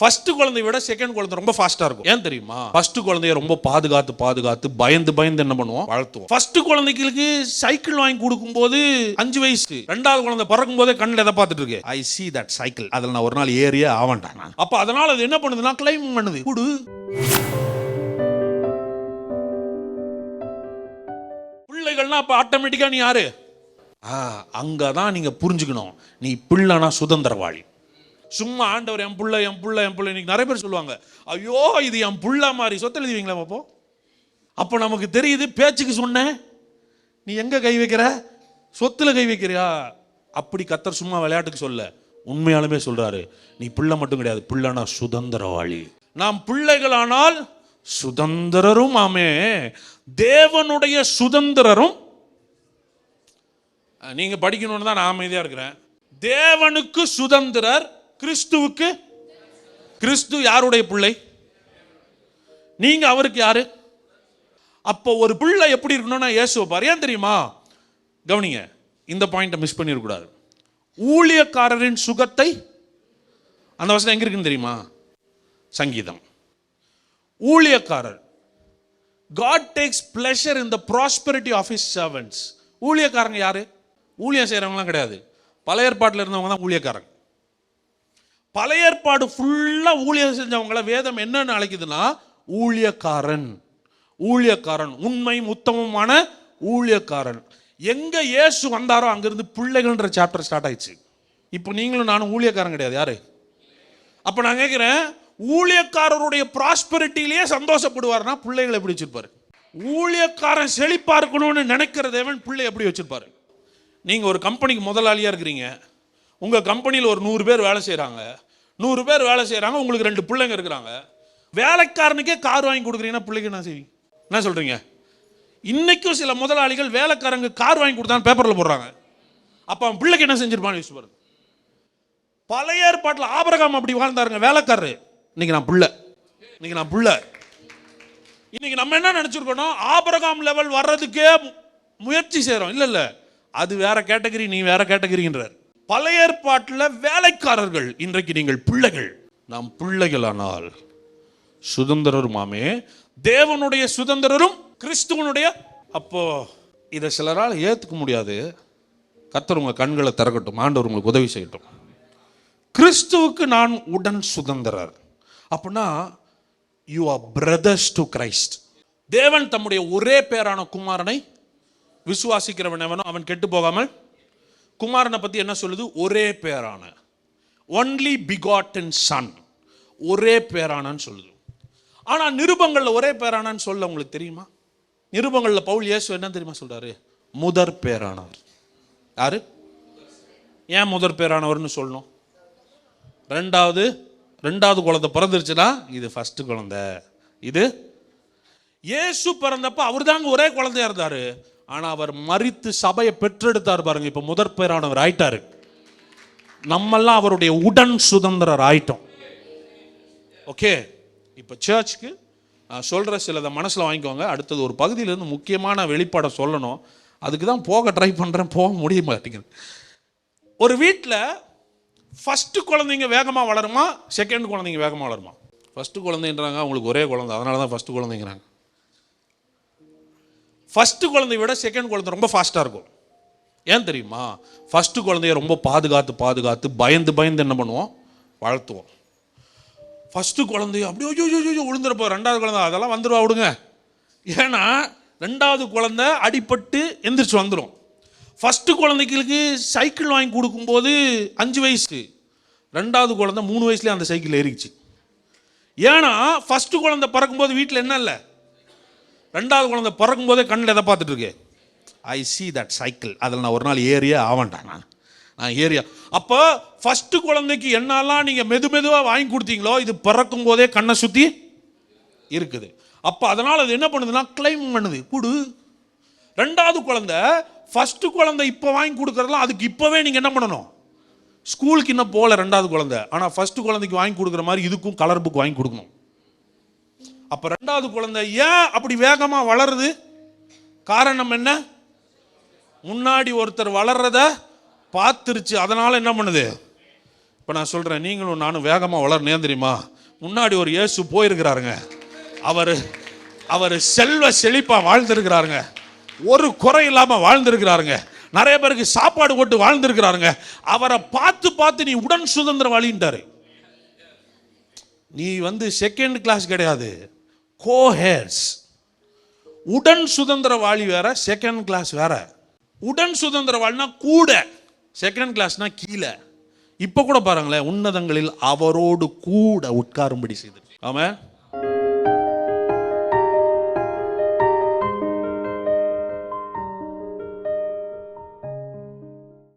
First குழந்தைய விட second குழந்தை ரொம்ப ஃபாஸ்டா இருக்கும். ஏன் தெரியுமா? ஃபர்ஸ்ட் குழந்தைய ரொம்ப பாதுகாத்து பாதுகாத்து பயந்து பயந்து என்ன பண்ணுவோம்? வளர்த்துவோம். ஃபர்ஸ்ட் குழந்தைகளுக்கு சைக்கிள் வாங்கி கொடுக்கும்போது அஞ்சு வயசு. ரெண்டாவது குழந்தை பிறக்கும் போதே கண்ணில் எதை பார்த்துட்டு இருக்கு? ஐ சி தட் சைக்கிள் அதில் நான் ஒரு நாள் ஏறியே ஆவன்டா நான். அப்போ அதனால அது என்ன பண்ணுதுன்னா கிளைம் பண்ணுது. குடு. பிள்ளைகள்னா அப்போ ஆட்டோமேட்டிக்காக நீ யாரு? ஆ அங்கதான் நீங்கள் புரிஞ்சுக்கணும். நீ பிள்ளைனா சுதந்திரவாளி. சும்மா ஆண்டவர் என் புள்ள என் புள்ள என் புள்ள இன்னைக்கு நிறைய பேர் சொல்லுவாங்க. ஐயோ இது என் புள்ள மாதிரி. சொத்து எழுதுவீங்களா அப்போ அப்போ நமக்கு தெரியுது பேச்சுக்கு சொன்னேன் நீ எங்கே கை வைக்கிற? சொத்தில் கை வைக்கிறியா? அப்படி கத்தர் சும்மா விளையாட்டுக்கு சொல்ல உண்மையாலுமே சொல்கிறாரு நீ பிள்ளை மட்டும் கிடையாது பிள்ளைனா சுதந்திரவாளி. நாம் பிள்ளைகளானால் சுதந்திரரும் ஆமே. தேவனுடைய சுதந்திரரும். நீங்கள் படிக்கணும்னு தான் நான் அமைதியாக இருக்கிறேன். தேவனுக்கு சுதந்திரர் கிறிஸ்துவுக்கு கிறிஸ்து யாருடைய பிள்ளை? நீங்க அவருக்கு யாரு? அப்போ ஒரு பிள்ளை எப்படி இருக்கணும்னா இயேசுவை பாரு ஏன் தெரியுமா? கவனிங்க இந்த பாயிண்ட்டை மிஸ் பண்ணிடக்கூடாது ஊழியக்காரரின் சுகத்தை அந்த வசனம் எங்க இருக்குன்னு தெரியுமா? சங்கீதம். ஊழியக்காரர். God takes pleasure in the prosperity of his servants. ஊழியக்காரங்க யாரு? ஊழியம் செய்கிறவங்களாம் கிடையாது. பழைய ஏற்பாட்டில் இருந்தவங்க தான் ஊழியக்காரங்க. பழைய ஏற்பாடு ஃபுல்லாக ஊழியம் செஞ்சவங்கள வேதம் என்னன்னு அழைக்குதுன்னா ஊழியக்காரன். ஊழியக்காரன். உண்மை உத்தமமான ஊழியக்காரன். எங்கே இயேசு வந்தாரோ அங்கேருந்து பிள்ளைகள்ன்ற சாப்டர் ஸ்டார்ட் ஆயிடுச்சு. இப்போ நீங்களும் நானும் ஊழியக்காரன் கிடையாது யாரு? அப்போ நான் கேட்குறேன் ஊழியக்காரருடைய ப்ராஸ்பெரிட்டிலேயே சந்தோஷப்படுவார்னா பிள்ளைகளை எப்படி வச்சிருப்பாரு? ஊழியக்காரன் செழிப்பாக இருக்கணும்னு நினைக்கிற தேவன் பிள்ளை எப்படி வச்சிருப்பாரு? நீங்கள் ஒரு கம்பெனிக்கு முதலாளியாக இருக்கிறீங்க. உங்கள் கம்பெனியில் ஒரு நூறு பேர் வேலை செய்கிறாங்க நூறு பேர் வேலை செய்கிறாங்க உங்களுக்கு ரெண்டு பிள்ளைங்க இருக்கிறாங்க. வேலைக்காரனுக்கே கார் வாங்கி கொடுக்குறீங்கன்னா பிள்ளைக்கு என்ன செய்வீங்க? என்ன சொல்கிறீங்க இன்னைக்கும் சில முதலாளிகள் வேலைக்காரங்க கார் வாங்கி கொடுத்தான்னு பேப்பரில் போடுறாங்க. அப்போ அவன் பிள்ளைக்கு என்ன செஞ்சிருப்பான்னு யோசிச்சு பாருங்க. பழைய ஏற்பாட்டில் ஆபரகாம் அப்படி வாழ்ந்தாருங்க வேலைக்காரரு. இன்னைக்கு நான் புள்ள. இன்னைக்கு நான் புள்ள. இன்னைக்கு நம்ம என்ன நினச்சிருக்கணும்? ஆபரகாம் லெவல் வர்றதுக்கே முயற்சி செய்கிறோம் இல்லை இல்லை. அது வேற கேட்டகரி நீ வேற கேட்டகரின்றார் பழைய ஏற்பாட்டில் வேலைக்காரர்கள். இன்றைக்கு நீங்கள் பிள்ளைகள். நாம் பிள்ளைகளானால் சுதந்திரருமாமே தேவனுடைய சுதந்திரரும் கிறிஸ்துவனுடைய. அப்போ இதை சிலரால் ஏற்றுக்க முடியாது. கத்தர் உங்கள் கண்களை திறக்கட்டும். ஆண்டவர் உங்களுக்கு உதவி செய்யட்டும். கிறிஸ்துவுக்கு நான் உடன் சுதந்திரர். அப்படின்னா you are brothers to Christ தேவன் தம்முடைய ஒரே பேரான குமாரனை விசுவாசிக்கிறவன் எவனோ அவன் கெட்டு போகாமல் குமாரனை பற்றி என்ன சொல்லுது? ஒரே பேரான. ஒன்லி பிகாட்டன் சன் ஒரே பேரானன்னு சொல்லுது. ஆனால் நிருபங்களில் ஒரே பேரானான்னு சொல்ல உங்களுக்கு தெரியுமா? நிருபங்களில் பவுல் இயேசு என்ன தெரியுமா சொல்கிறாரு முதற் பேரானவர். யாரு? ஏன் முதற் பேரானவர்னு சொல்லணும்? ரெண்டாவது ரெண்டாவது குழந்தை பிறந்துருச்சுன்னா இது ஃபஸ்ட்டு குழந்தை. இது இயேசு பிறந்தப்ப அவர் தாங்க ஒரே குழந்தையா இருந்தாரு. ஆனால் அவர் மறித்து சபையை பெற்றெடுத்தார் பாருங்க. இப்போ முதற் பேரானவர் ஆயிட்டாரு. நம்மெல்லாம் அவருடைய உடன் சுதந்திரர் ஆயிட்டோம். ஓகே? இப்போ சர்ச்சுக்கு நான் சொல்கிற சிலதை மனசில் வாங்கிக்கோங்க. அடுத்தது ஒரு பகுதியிலேருந்து முக்கியமான வெளிப்பாடை சொல்லணும். அதுக்கு தான் போக ட்ரை பண்ணுறேன் போக முடிய மாட்டேங்குது. ஒரு வீட்டில் ஃபஸ்ட்டு குழந்தைங்க வேகமாக வளருமா? செகண்ட் குழந்தைங்க வேகமாக வளருமா? ஃபஸ்ட்டு குழந்தைன்றாங்க அவங்களுக்கு ஒரே குழந்தை. அதனால தான் ஃபஸ்ட்டு குழந்தைங்கிறாங்க. ஃபஸ்ட்டு குழந்தைய விட செகண்ட் குழந்தை ரொம்ப ஃபாஸ்ட்டாக இருக்கும். ஏன் தெரியுமா? ஃபஸ்ட்டு குழந்தைய ரொம்ப பாதுகாத்து பாதுகாத்து பயந்து பயந்து என்ன பண்ணுவோம்? வளர்த்துவோம். ஃபஸ்ட்டு குழந்தைய அப்படியே ஐயோ ஐயோ, விழுந்துருப்போம் ரெண்டாவது குழந்தை அதெல்லாம் வந்துடுவா விடுங்க. ஏன்னா ரெண்டாவது குழந்தை அடிபட்டு எந்திரிச்சு வந்துடும் ஃபஸ்ட்டு குழந்தைகளுக்கு சைக்கிள் வாங்கி கொடுக்கும்போது அஞ்சு வயசு. ரெண்டாவது குழந்தை மூணு வயசுலேயே அந்த சைக்கிள் ஏறிச்சு ஏன்னா ஃபஸ்ட்டு குழந்தை பறக்கும்போது வீட்டில் என்ன இல்லை? ரெண்டாவது குழந்தை பிறக்கும் போதே கண்ணில் எதை பார்த்துட்டு இருக்கு? ஐ சி தட் சைக்கிள் அதில் நான் ஒரு நாள் ஏறியே ஆவன்டா நான். நான் ஏரியா அப்போ ஃபஸ்ட்டு குழந்தைக்கு என்னெல்லாம் நீங்கள் மெது மெதுவாக வாங்கி கொடுத்தீங்களோ இது பிறக்கும் போதே கண்ணை சுற்றி இருக்குது. அப்போ அதனால் அது என்ன பண்ணுதுன்னா கிளைம் பண்ணுது. குடு. ரெண்டாவது குழந்தை ஃபஸ்ட்டு குழந்தை இப்போ வாங்கி கொடுக்குறதுலாம் அதுக்கு இப்போவே நீங்கள் என்ன பண்ணணும்? ஸ்கூலுக்கு இன்னும் போகல ரெண்டாவது குழந்தை. ஆனால் ஃபஸ்ட்டு குழந்தைக்கு வாங்கி கொடுக்குற மாதிரி இதுக்கும் கலர் புக் வாங்கி கொடுக்கணும். அப்போ ரெண்டாவது குழந்தை ஏன் அப்படி வேகமாக வளருது? காரணம் என்ன? முன்னாடி ஒருத்தர் வளர்றத பார்த்துருச்சு. அதனால் என்ன பண்ணுது? இப்போ நான் சொல்கிறேன் நீங்களும் நானும் வேகமாக வளரணும். தெரியுமா? முன்னாடி ஒரு இயேசு போயிருக்கிறாருங்க. அவர் அவர் செல்வ செழிப்பாக வாழ்ந்திருக்கிறாருங்க. ஒரு குறை இல்லாமல் வாழ்ந்திருக்கிறாருங்க. நிறைய பேருக்கு சாப்பாடு போட்டு வாழ்ந்திருக்கிறாருங்க. அவரை பார்த்து பார்த்து நீ உடன் சுதந்திரம் வழின்ட்டாரு நீ வந்து செகண்ட் கிளாஸ் கிடையாது. கோஹேர்ஸ் உடன் சுதந்திரவாளி வேற செகண்ட் கிளாஸ் வேற. உடன் சுதந்திரவாளினா கூட செகண்ட் கிளாஸ்னா கீழே. இப்போ கூட பாருங்களேன் உன்னதங்களில் அவரோடு கூட உட்காரும்படி செய்து ஆமாம்